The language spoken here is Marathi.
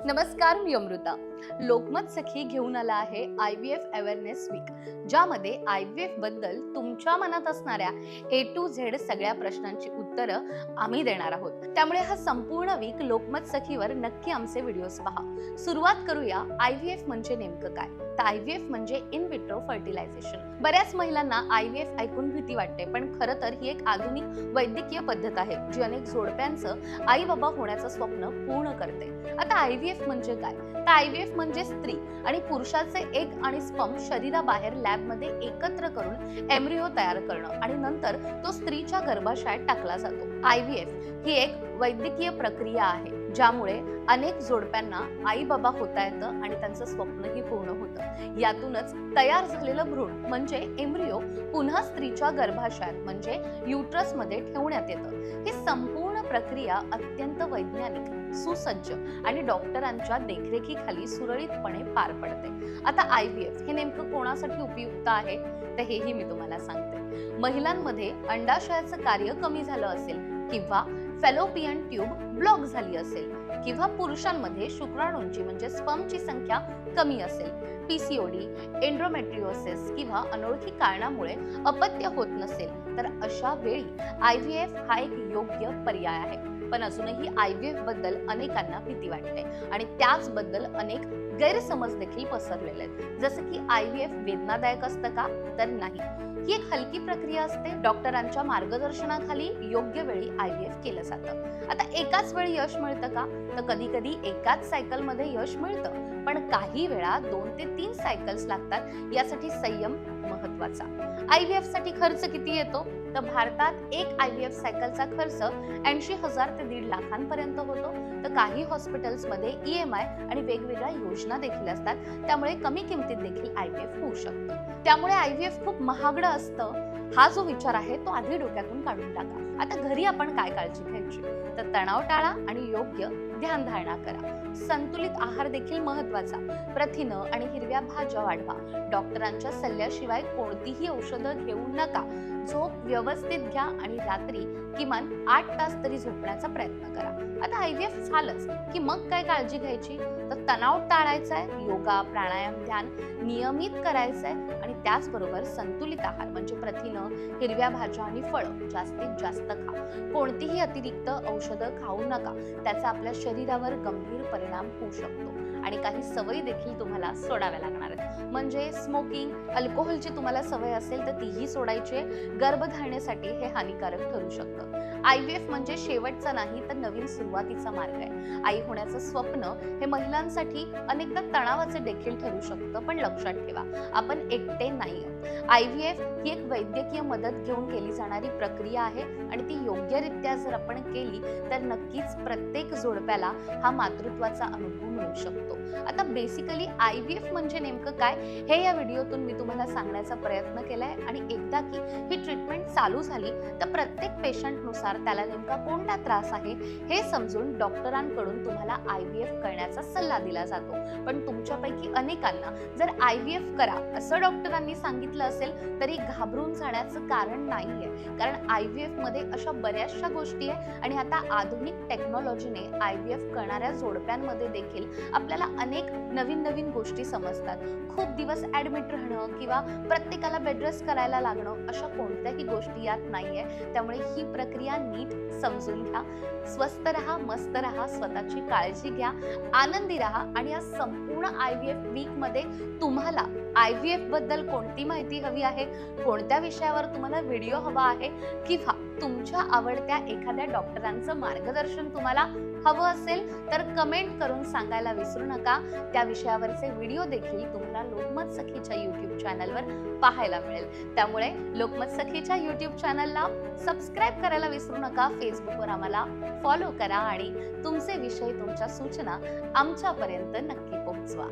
नमस्कार मी अमृता. लोकमत सखी घेऊन आला आहे I V F awareness week ज्यामध्ये आय व्ही एफबद्दल तुमच्या मनात असणाऱ्या ए टू झेड सगळ्या प्रश्नांची उत्तरं आम्ही देणार आहोत. त्यामुळे हा संपूर्ण वीक लोकमत सखीवर नक्की आमचे व्हिडिओज पहा. सुरुवात करूया आय व्ही एफ म्हणजे नेमकं काय? तर आय व्ही एफ म्हणजे इन विट्रो फर्टिलायझेशन बऱ्याच महिलांना आय व्ही एफ ऐकून भीती वाटते पण खरं तर ही एक आधुनिक वैद्यकीय पद्धत आहे जी अनेक जोडप्यांचं आई बाबा होण्याचं स्वप्न पूर्ण करते. आता आय व्ही एफ म्हणजे काय? तर आयव्हीएफ म्हणजे स्त्री. आणि पुरुषाचे एक आणि स्पम शरीराबाहेर लॅबमध्ये एकत्र करून एम्ब्रिओ तयार करणं. आणि नंतर तो स्त्रीच्या गर्भाशयात टाकला जातो. आयव्हीएफ ही एक वैद्यकीय प्रक्रिया आहे. ज्यामुळे अनेक जोडप्यांना आई बाबा होता येतं आणि त्यांचं स्वप्नही पूर्ण होतं. यातूनच तयार झालेलं भ्रूण म्हणजे एम्ब्रिओ पुन्हा स्त्रीच्या गर्भाशयात म्हणजे युट्रसमध्ये ठेवण्यात येतं. ही संपूर्ण प्रक्रिया अत्यंत वैज्ञानिक सुसज्ज आणि डॉक्टरांच्या देखरेखीखाली सुरळीतपणे पार पडते. आता आय व्ही एफ हे नेमकं कोणासाठी उपयुक्त आहे? तर हेही मी तुम्हाला सांगते. महिलांमध्ये अंडाशयाचं कार्य कमी झालं असेल किंवा फेलोपियन ट्यूब ब्लॉक झाली असेल किंवा पुरुषांमध्ये शुक्राणूंची म्हणजे स्पमची संख्या कमी असेल. पीसीओडी एन्ड्रोमेट्रिओसिस किंवा अनोळखी कारणामुळे अपत्य होत नसेल तर अशा वेळी आय व्ही एफ हा एक योग्य पर्याय आहे. पण अजूनही आय व्ही एफबद्दल अनेकांना भीती वाटते. आणि त्याचबद्दल अनेक गैरसमज देखील पसरलेले आहेत. जसं की आय व्ही एफ वेदनादायक असतं का? तर नाही. ही एक हलकी प्रक्रिया असते. डॉक्टरांच्या मार्गदर्शनाखाली योग्य वेळी आय व्ही एफ केलं जातं. आता एकाच वेळी यश मिळतं का? तर कधी कधी एकाच सायकलमध्ये यश मिळतं. पण काही वेळा दोन ते तीन सायकल्स लागतात. यासाठी संयम महत्त्वाचा आय व्ही एफसाठी खर्च किती येतो? तर भारतात एक आय व्ही एफ सायकलचा खर्च ऐंशी हजार ते दीड लाखांपर्यंत होतो. तर काही हॉस्पिटल्समध्ये ई एम आय आणि वेगवेगळ्या योजना देखील असतात. त्यामुळे कमी किमतीत देखील आय व्ही एफ होऊ शकतो. त्यामुळे आय व्ही एफ खूप महागडं असतं. हा जो विचार आहे तो आधी डोक्यातून काढून टाका. आता घरी आपण काय काळजी घ्यायची? तर तणाव टाळा आणि योग्य ध्यानधारणा करा. संतुलित आहार देखील महत्त्वाचा प्रथिनं आणि हिरव्या भाज्या वाढवा. डॉक्टरांच्या सल्ल्याशिवाय कोणतीही औषधं घेऊ नका. झोप व्यवस्थित घ्या आणि रात्री किमान आठ तास तरी झोपण्याचा प्रयत्न करा. आता आयव्हीएफ एफ झालंच की मग काय काळजी घ्यायची? तर तणाव टाळायचा आहे योगा प्राणायाम ध्यान नियमित करायचं आहे आणि त्याचबरोबर संतुलित आहार म्हणजे प्रथिनं हिरव्या भाज्या आणि फळं जास्तीत जास्त खा. कोणतीही अतिरिक्त औषधं खाऊ नका. त्याचा आपल्या शरीरावर गंभीर परिणाम होऊ शकतो. आणि काही सवयी देखील तुम्हाला सोडाव्या लागणार आहेत. म्हणजे स्मोकिंग अल्कोहोलची तुम्हाला सवय असेल तर तीही सोडायची. गर्भधारणेसाठी हे हानिकारक ठरू शकतं. आय व्ही एफ म्हणजे शेवटचा नाही तर नवीन सुरुवातीचा मार्ग आहे. आई होण्याचं स्वप्न हे महिलांसाठी अनेकदा तणावाचे देखील ठरू शकतं पण लक्षात ठेवा. आपण एकटे नाही आय व्ही एफ ही एक वैद्यकीय मदत घेऊन केली जाणारी प्रक्रिया आहे आणि ती योग्यरित्या जर आपण केली तर नक्कीच प्रत्येक जोडप्याला हा मातृत्वाचा अनुभव मिळू शकतो. आता बेसिकली आय व्ही एफ म्हणजे नेमकं काय? हे या व्हिडिओतून मी तुम्हाला सांगण्याचा प्रयत्न केलाय आणि एकदा की ही ट्रीटमेंट चालू झाली तर प्रत्येक पेशंटनुसार त्याला नेमका कोणता त्रास आहे हे समजून डॉक्टरांकडून तुम्हाला आय व्ही एफ करण्याचा सल्ला दिला जातो. पण तुमच्यापैकी अनेकांना जर आय व्ही एफ करा असं डॉक्टरांनी सांगितलं असेल तरी घाबरून जाण्याचं कारण नाहीये. कारण आय व्ही एफमध्ये अशा बऱ्याचशा गोष्टी आहे आणि आता आधुनिक टेक्नॉलॉजीने आय व्ही एफ करणाऱ्या जोडप्यांमध्ये देखील आपल्याला अनेक नवीन नवीन गोष्टी समजतात. खूप दिवस ऍडमिट राहणं किंवा प्रत्येकाला बेडरेस्ट करायला लागणं अशा कोणत्याही गोष्टी यात नाहीये. त्यामुळे ही प्रक्रिया नीट समजून घ्या. स्वस्त राहा मस्त राहा स्वतःची काळजी घ्या आनंदी राहा आणि या संपूर्ण आय व्ही एफ वीकमध्ये तुम्हाला आय व्ही एफबद्दल कोणती माहिती हवी आहे कोणत्या विषयावर तुम्हाला व्हिडिओ हवा आहे किंवा तुमच्या आवडत्या एखाद्या डॉक्टरांचं मार्गदर्शन तुम्हाला हवं असेल तर कमेंट करून सांगायला विसरू नका. त्या विषयावरचे व्हिडिओ देखील तुम्हाला लोकमत सखीच्या युट्यूब चॅनलवर पाहायला मिळेल. त्यामुळे लोकमत सखीच्या युट्यूब चॅनलला सबस्क्राईब करायला विसरू नका. फेसबुकवर आम्हाला फॉलो करा आणि तुमचे विषय तुमच्या सूचना आमच्यापर्यंत नक्की पोहोचवा.